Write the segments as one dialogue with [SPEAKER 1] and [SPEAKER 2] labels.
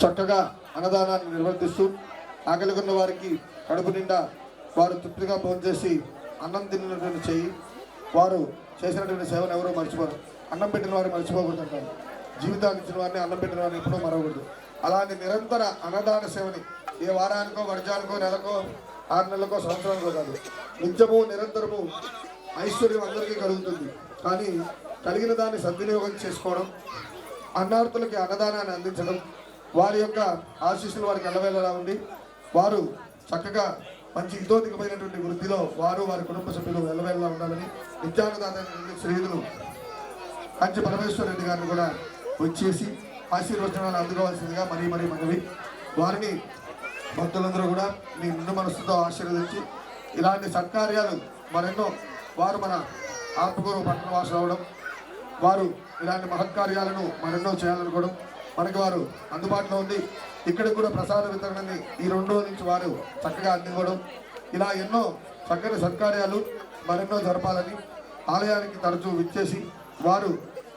[SPEAKER 1] చక్కగా అన్నదానాన్ని నిర్వర్తిస్తూ ఆకలికున్న వారికి కడుపు నిండా వారు తృప్తిగా భోంచేసి అన్నం తిన్నటువంటి చెయ్యి వారు చేసినటువంటి సేవను ఎవరో మర్చిపోరు. అన్నం పెట్టిన వారిని మర్చిపోకూడదు అంటారు. జీవితాన్ని ఇచ్చిన వారిని అన్నం పెట్టిన వారిని ఎప్పుడూ మరవకూడదు. అలాంటి నిరంతర అన్నదాన సేవని ఏ వారానికో వర్జానికో నెలకో ఆరు నెలలకో సంవత్సరానికో కాదు. నిత్యము నిరంతరము ఐశ్వర్యం అందరికీ కలుగుతుంది. కానీ కలిగిన దాన్ని సద్వినియోగం చేసుకోవడం అన్నార్థులకి అన్నదానాన్ని అందించడం వారి యొక్క ఆశీస్సులు వారికి ఎల్లవేళలా ఉండి వారు చక్కగా మంచి ఇతోధికమైనటువంటి వృద్ధిలో వారు వారి కుటుంబ సభ్యులు ఎల్లవేళలా ఉండాలని నిత్యాన్నదాత శ్రీధులు కంచి పరమేశ్వర రెడ్డి గారిని కూడా వచ్చేసి ఆశీర్వచనాలు అందుకోవాల్సిందిగా మరీ మరీ మనవి. వారిని భక్తులందరూ కూడా మీ ముందు మనస్సుతో ఆశీర్వదించి ఇలాంటి సత్కార్యాలు మరెన్నో వారు మన ఆత్మగౌరవ పట్టణ వాసులు అవడం వారు ఇలాంటి మహత్కార్యాలను మరెన్నో చేయాలనుకోవడం మనకి వారు అందుబాటులో ఉంది. ఇక్కడ కూడా ప్రసాద వితరణని ఈ రెండు రోజుల నుంచి వారు చక్కగా అందివ్వడం. ఇలా ఎన్నో చక్కని సత్కార్యాలు మరెన్నో జరపాలని ఆలయానికి తరచూ విచ్చేసి వారు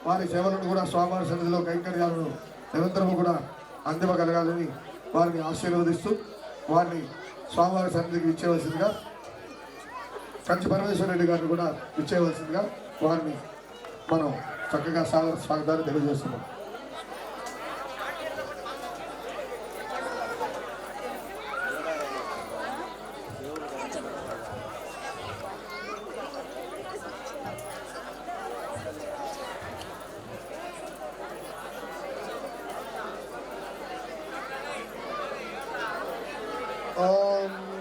[SPEAKER 1] వారి సేవలను కూడా స్వామివారి సన్నిధిలో కైంకర్యాలను నిరంతరము కూడా అందివ్వగలగాలని వారిని ఆశీర్వదిస్తూ వారిని స్వామివారి సన్నిధికి ఇచ్చేవలసిందిగా కంచి పరమేశ్వర రెడ్డి గారిని కూడా ఇచ్చేయవలసిందిగా వారిని మనం చక్కగా స్వాగత స్వాగతాన్ని తెలియజేస్తున్నాం. um,